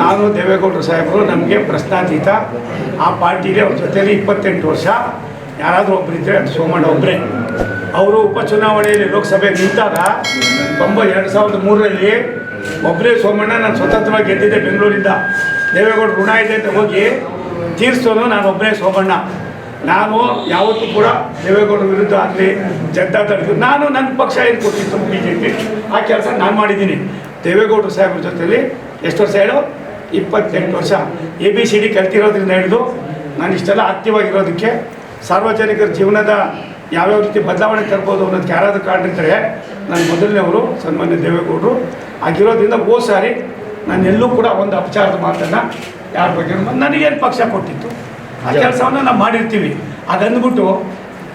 ನಾನು ದೇವೇಗೌಡರು ಸಾಹೇಬರು ನಮಗೆ ಪ್ರಶ್ನಾತೀತ ಆ ಪಾರ್ಟಿಗೆ ಅವ್ರ ಜೊತೇಲಿ ಇಪ್ಪತ್ತೆಂಟು ವರ್ಷ. ಯಾರಾದರೂ ಒಬ್ಬರಿದ್ದರೆ ಅದು ಸೋಮಣ್ಣ ಒಬ್ಬರೇ ಅವರು ಉಪಚುನಾವಣೆಯಲ್ಲಿ ಲೋಕಸಭೆಗೆ ನಿಂತಾಗ ತೊಂಬ ಎರಡು ಸಾವಿರದ ಮೂರರಲ್ಲಿ ಒಬ್ಬರೇ ಸೋಮಣ್ಣ ನಾನು ಸ್ವತಂತ್ರವಾಗಿ ಗೆದ್ದಿದ್ದೆ ಬೆಂಗಳೂರಿಂದ. ದೇವೇಗೌಡ ಋಣ ಇದೆ ಅಂತ ಹೋಗಿ ತೀರಿಸೋನು ನಾನು ಒಬ್ಬರೇ ಸೋಮಣ್ಣ. ನಾನು ಯಾವತ್ತೂ ಕೂಡ ದೇವೇಗೌಡರ ವಿರುದ್ಧ ಆಗಲಿ, ಜನತಾ ದಳ ನಾನು ನನ್ನ ಪಕ್ಷ ಏನು ಕೊಟ್ಟಿತ್ತು ಬಿ ಜೆ ಪಿ ಆ ಕೆಲಸ ನಾನು ಮಾಡಿದ್ದೀನಿ. ದೇವೇಗೌಡರು ಸಾಹೇಬ್ರ ಜೊತೆಯಲ್ಲಿ ಎಷ್ಟು ವರ್ಷ ಹೇಳು? ಇಪ್ಪತ್ತೆಂಟು ವರ್ಷ ಎ ಬಿ ಸಿ ಡಿ ಕಲ್ತಿರೋದ್ರಿಂದ ಹಿಡಿದು ನಾನು ಇಷ್ಟೆಲ್ಲ ಆಕ್ಟಿವ್ ಆಗಿರೋದಕ್ಕೆ ಸಾರ್ವಜನಿಕರ ಜೀವನದ ಯಾವ್ಯಾವ ರೀತಿ ಬದಲಾವಣೆ ತರ್ಬೋದು ಅನ್ನೋದಕ್ಕೆ ಯಾರಾದರೂ ಕಾರಣಿರ್ತಾರೆ ನಾನು ಮೊದಲನೇವರು ಸನ್ಮಾನ್ಯ ದೇವೇಗೌಡರು. ಆಗಿರೋದ್ರಿಂದ ಓ ಸಾರಿ ನಾನು ಎಲ್ಲೂ ಕೂಡ ಒಂದು ಅಪಚಾರದ ಮಾತನ್ನು ಯಾರ ಬಗ್ಗೆ ನನಗೇನು ಪಕ್ಷ ಕೊಟ್ಟಿತ್ತು. ಆ ಕೆಲಸವನ್ನು ನಾವು ಮಾಡಿರ್ತೀವಿ. ಅದಂದ್ಬಿಟ್ಟು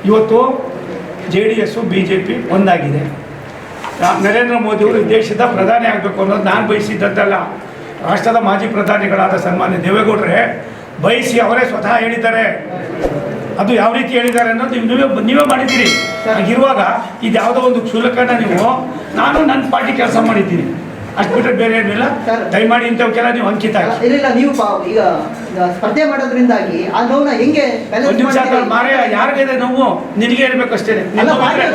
ಇವತ್ತು J D S B J P ಒಂದಾಗಿದೆ. ನರೇಂದ್ರ ಮೋದಿಯವರು ದೇಶದ ಪ್ರಧಾನಿ ಆಗಬೇಕು ಅನ್ನೋದು ನಾನು ಬಯಸಿದ್ದದ್ದಲ್ಲ. ರಾಷ್ಟ್ರದ ಮಾಜಿ ಪ್ರಧಾನಿಗಳಾದ ಸನ್ಮಾನ್ಯ ದೇವೇಗೌಡರೇ ಬಯಸಿ ಅವರೇ ಸ್ವತಃ ಹೇಳಿದ್ದಾರೆ. ಅದು ಯಾವ ರೀತಿ ಹೇಳಿದ್ದಾರೆ ಅನ್ನೋದು ನೀವು ನೀವೇ ನೀವೇ ಮಾಡಿದ್ದೀರಿ. ಹಾಗಿರುವಾಗ ಇದು ಯಾವುದೋ ಒಂದು ಕ್ಷುಲಕನ ನೀವು ನಾನು ನನ್ನ ಪಾರ್ಟಿ ಕೆಲಸ ಮಾಡಿದ್ದೀನಿ. ಅಷ್ಟು ಬಿಟ್ಟರೆ ಬೇರೆ ಏನಿಲ್ಲ. ದಯಮಾಡಿ ಇಂಥವಕ್ಕೆಲ್ಲ ನೀವು ಅಂಕಿತ ಇಲ್ಲ ನೀವು ಈಗ ಸ್ಪರ್ಧೆ ಮಾಡೋದ್ರಿಂದಾಗಿ ಆ ನೋವನ್ನ ಹೆಂಗೆ? ಮಾರೇ ಯಾರಿಗಿದೆ ನೋವು? ನಿನಗೆ ಹೇಳ್ಬೇಕು ಹಾಗೆ-